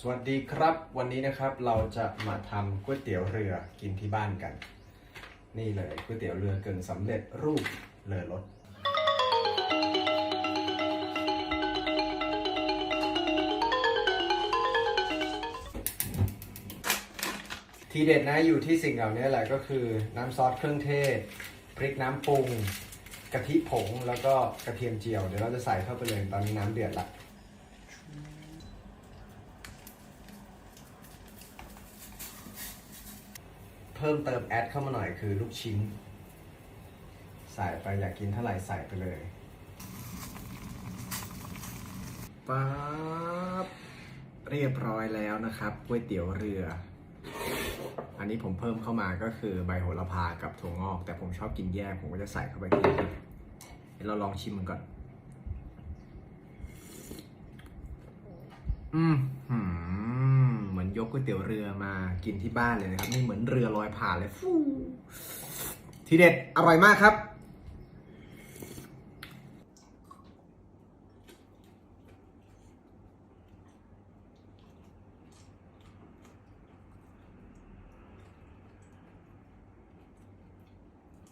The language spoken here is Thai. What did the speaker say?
สวัสดีครับวันนี้นะครับเราจะมาทำก๋วยเตี๋ยวเรือกินที่บ้านกัน นี่เลยก๋วยเตี๋ยวเรือกึ่งสำเร็จรูปเลอรสทีเด็ดนะอยู่ที่สิ่งเหล่านี้แหละก็คือน้ำซอสเครื่องเทศ พริกน้ำปรุง กะทิผงแล้วก็กระเทียมเจียว เดี๋ยวเราจะใส่เข้าไปเลยตอนนี้น้ำเดือดละ เพิ่มเติมแอดเข้ามาหน่อยคือลูกชิ้น ใส่ไปอยากกินเท่าไหร่ใส่ไปเลยป๊าบเรียบร้อยแล้วนะครับก๋วยเตี๋ยวเรือ อันนี้ผมเพิ่มเข้ามาก็คือใบโหระพากับถั่วงอก แต่ผมชอบกินแยกผมก็จะใส่เข้าไปทีเดียวเดี๋ยวเราลองชิมมันก่อน อืมหืมเหมือ ยกก๋วยเตี๋ยวเรือมากินที่บ้านเลยนะครับนี่เหมือนเรือลอยผ่านเลยฟูทีเด็ดอร่อยมากครับ